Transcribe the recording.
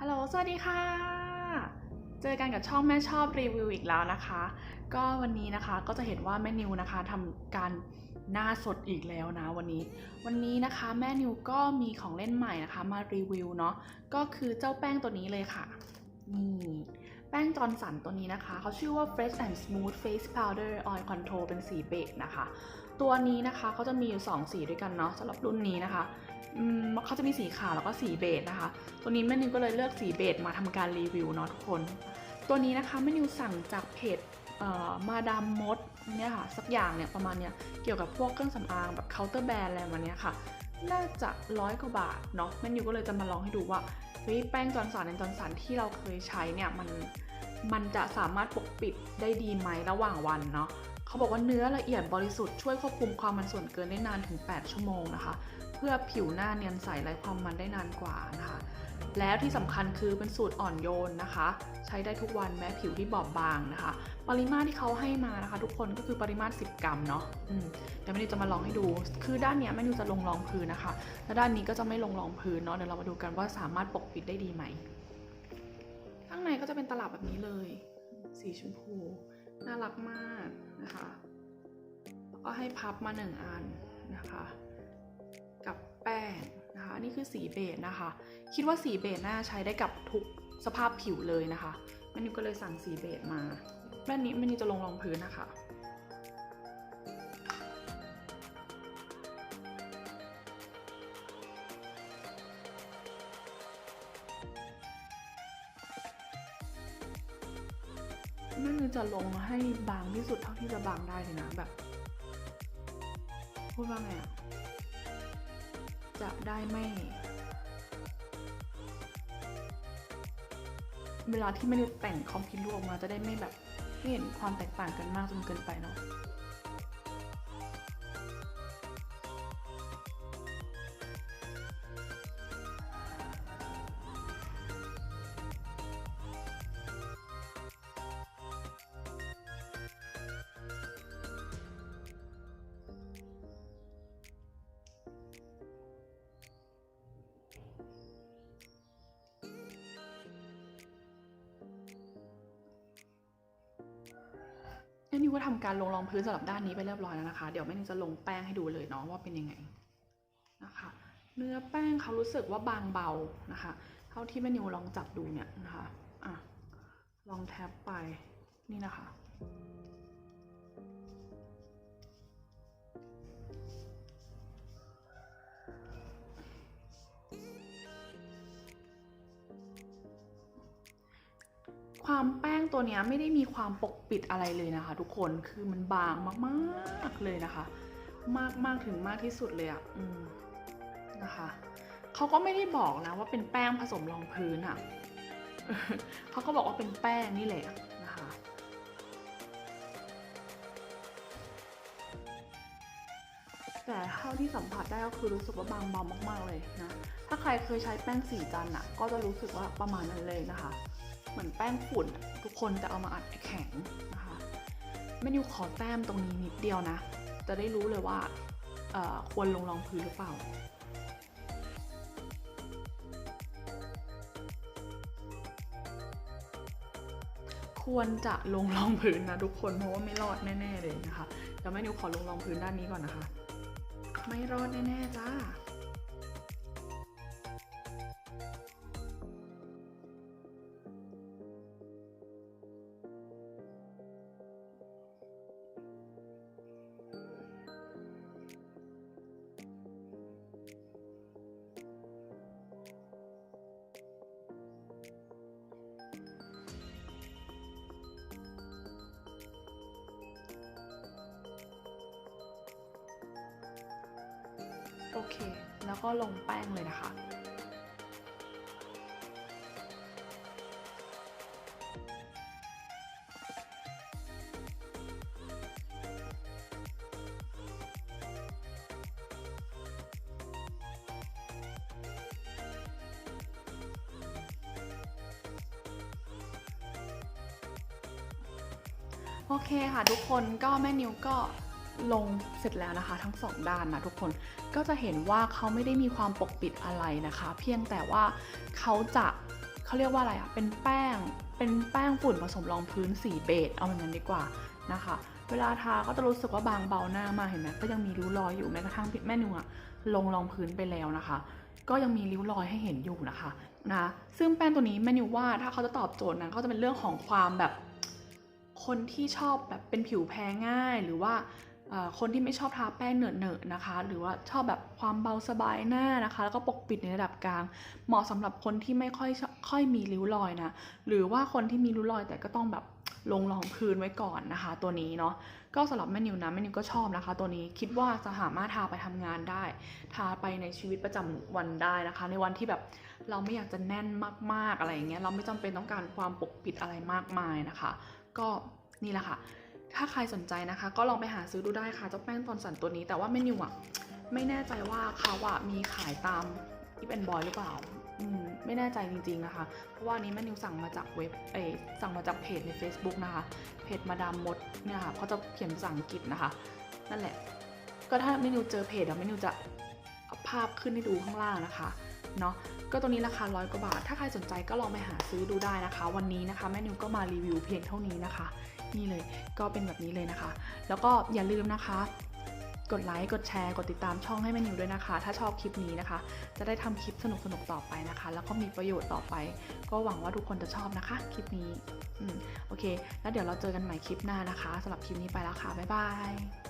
ฮัลโหล สวัสดีค่ะ เจอกันกับช่องแม่ชอบรีวิวอีกแล้วนะคะ ก็วันนี้นะคะก็จะเห็นว่าแม่นิวนะคะทำการหน้าสดอีกแล้วนะวันนี้ วันนี้นะคะแม่นิวก็มีของเล่นใหม่นะคะมารีวิวเนาะ ก็คือเจ้าแป้งตัวนี้เลยค่ะ นี่แป้งจอนสันตัวนี้นะคะ เขาชื่อว่า Fresh and Smooth Face Powder Oil Control เป็นสีเบจนะคะ ตัวนี้นะคะเขาจะมีอยู่ 2 สีด้วยกันเนาะสำหรับรุ่นนี้นะคะ เขาจะมีสีขาวแล้วก็สีเบจนะคะ ตัวนี้แม่นิวก็เลยเลือกสีเบจมาทำการรีวิวเนาะทุกคน ตัวนี้นะคะแม่นิวสั่งจากเพจมาดามมดเนี่ยค่ะสักอย่างเนี่ยประมาณเนี้ยเกี่ยวกับพวกเครื่องสำอางแบบเคาน์เตอร์แบรนด์อะไรมาเนี้ยค่ะ น่าจะร้อยกว่าบาทเนาะแม่นิวก็เลยจะมาลองให้ดูว่าเฮ้ยแป้งจอนสันในจอนสันที่เราเคยใช้เนี่ยมันมันจะสามารถปกปิดได้ดีไหมระหว่างวันเนาะ เขาบอกว่าเนื้อละเอียดบริสุทธิ์ช่วยควบคุมความมันส่วนเกินได้นานถึง 8 ชั่วโมงนะคะ เพื่อผิวหน้าเนียนใสไร้ความมันได้นานกว่านะคะ แล้วที่สำคัญคือเป็นสูตรอ่อนโยนนะคะ ใช้ได้ทุกวันแม้ผิวที่บอบบางนะคะ ปริมาตรที่เขาให้มานะคะ ทุกคนก็คือปริมาตร 10 กรัมเนาะเดี๋ยวแม่นิวจะมาลองให้ดู คือด้านเนี้ยแม่นิวจะลงรองพื้นนะคะแล้วด้านนี้ก็จะไม่ลงรองพื้นเนาะเดี๋ยวเรามาดูกันว่าสามารถปกปิดได้ดีไหมข้างในก็จะเป็นตลับแบบนี้เลย สีชมพู น่ารักมากนะคะแล้วก็ให้พับมาหนึ่งอันนะคะ กับแป้งนะคะนนี่คือสีเบจนะคะ คิดว่าสีเบจน่าใช้ได้กับทุกสภาพผิวเลยนะคะแม่นิวก็เลยสั่งสีเบจมาแม่นี้แม่นิวจะลงรองพื้นนะคะ แม่คือจะลงให้บางที่สุดเท่าที่จะบางได้เลยนะแบบ พูดว่าไงอะจะได้ไม่ เวลาที่ไม่ได้แต่งคอมพิวต์ออกมาจะได้ไม่แบบไม่เห็นความแตกต่างกันมากจนเกินไปเนาะ นิวก็ทำการลงรองพื้นสำหรับด้านนี้ไปเรียบร้อยแล้วนะคะ เดี๋ยวแม่นิวจะลงแป้งให้ดูเลยเนาะว่าเป็นยังไงนะคะ เนื้อแป้งเขารู้สึกว่าบางเบานะคะ เท่าที่แม่นิวลองจับดูเนี่ยนะคะอะลองแท็บไปนี่นะคะ ความแป้งตัวนี้ไม่ได้มีความปกปิดอะไรเลยนะคะ ทุกคนคือมันบางมากๆเลยนะคะ มากมากถึงมากที่สุดเลยอะ่ะนะคะเขาก็ไม่ได้บอกนะว่าเป็นแป้งผสมรองพื้นอะ่ะเขาก็บอกว่าเป็นแป้งนี่แหละนะคะแต่เท่าที่สัมผัสได้ก็คือรู้สึกว่าบางเบามาก ๆเลยนะ ถ้าใครเคยใช้แป้งสีจันทร์อะ ก็จะรู้สึกว่าประมาณนั้นเลยนะคะ เหมือนแป้งฝุ่น ทุกคนจะเอามาอัดแข็งนะคะแม่นิวขอแต้มตรงนี้นิดเดียวนะ จะได้รู้เลยว่าควรลงรองพื้นหรือเปล่าควรจะลงรองพื้นนะทุกคนเพราะว่าไม่รอดแน่ ๆ เลยนะคะเดี๋ยวแม่นิวขอลงรองพื้นด้านนี้ก่อนนะคะ ไม่รอดแน่ ๆ จ้า เค แล้วก็ลงแป้งเลยนะคะ โอเคค่ะทุกคนก็แม่นิวก็ ลงเสร็จแล้วนะคะ ทั้งสองด้านนะทุกคนก็จะเห็นว่าเขาไม่ได้มีความปกปิดอะไรนะคะ เพียงแต่ว่าเขาจะเขาเรียกว่าอะไรอะเป็นแป้งเป็นแป้งฝุ่นผสมรองพื้นสีเบจเอาอย่างนั้นดีกว่านะคะ เวลาทาก็จะรู้สึกว่าบางเบาหน้ามาเห็นไหมก็ยังมีริ้วรอยอยู่แม้กระทั่งแม่นิวอะลงรองพื้นไปแล้วนะคะ ก็ยังมีริ้วรอยให้เห็นอยู่นะคะนะซึ่งแป้งตัวนี้แม่นิวว่าถ้าเขาจะตอบโจทย์นะก็จะเป็นเรื่องของความแบบคนที่ชอบแบบเป็นผิวแพ้ง่าย หรือว่า คนที่ไม่ชอบทาแป้งเหนอะๆนอะนะคะ หรือว่าชอบแบบความเบาสบายหน้านะคะ แล้วก็ปกปิดในระดับกลาง เหมาะสำหรับคนที่ไม่ค่อยค่อยมีริ้วรอยนะ หรือว่าคนที่มีริ้วรอยแต่ก็ต้องแบบลงรองพื้นไว้ก่อนนะคะ ตัวนี้เนาะก็สำหรับแม่นิวนะแม่นิวก็ชอบนะคะ ตัวนี้คิดว่าจะสามารถทาไปทำงานได้ ทาไปในชีวิตประจำวันได้นะคะ ในวันที่แบบเราไม่อยากจะแน่นมากๆอะไรอย่างเงี้ยเราไม่จำเป็นต้องการความปกปิดอะไรมากมายนะคะ ก็นี่แหละค่ะ ถ้าใครสนใจนะคะ ก็ลองไปหาซื้อดูได้ค่ะเจ้าแป้งตอนสันตัวนี้ แต่ว่าเมนิวอะไม่แน่ใจว่าเขาอะมีขายตามอีฟแอนบอยหรือเปล่าอืมไม่แน่ใจจริงๆนะคะ เพราะว่านี้แม่นิวสั่งมาจากเว็บเอสั่งมาจากเพจใน Facebook นะคะ เพจมาดามมดเนี่ยค่ะเขาจะเขียนภาษาอังกฤษนะคะ นั่นแหละ ก็ถ้าแม่นิวเจอเพจเดี๋ยวแม่นิวจะเอาภาพขึ้นให้ดูข้างล่างนะคะ เนาะ ก็ตัวนี้ราคาร้อยกว่าบาท ถ้าใครสนใจก็ลองไปหาซื้อดูได้นะคะ วันนี้นะคะแม่นิวก็มารีวิวเพียงเท่านี้นะคะ นี่เลยก็เป็นแบบนี้เลยนะคะ แล้วก็อย่าลืมนะคะ กดไลค์ กดแชร์ กดติดตามช่องให้แม่นิวด้วยนะคะ ถ้าชอบคลิปนี้นะคะ จะได้ทำคลิปสนุกๆต่อไปนะคะ แล้วก็มีประโยชน์ต่อไป ก็หวังว่าทุกคนจะชอบนะคะ คลิปนี้ อืม โอเค แล้วเดี๋ยวเราเจอกันใหม่คลิปหน้านะคะสำหรับคลิปนี้ไปแล้วค่ะ บ๊ายบาย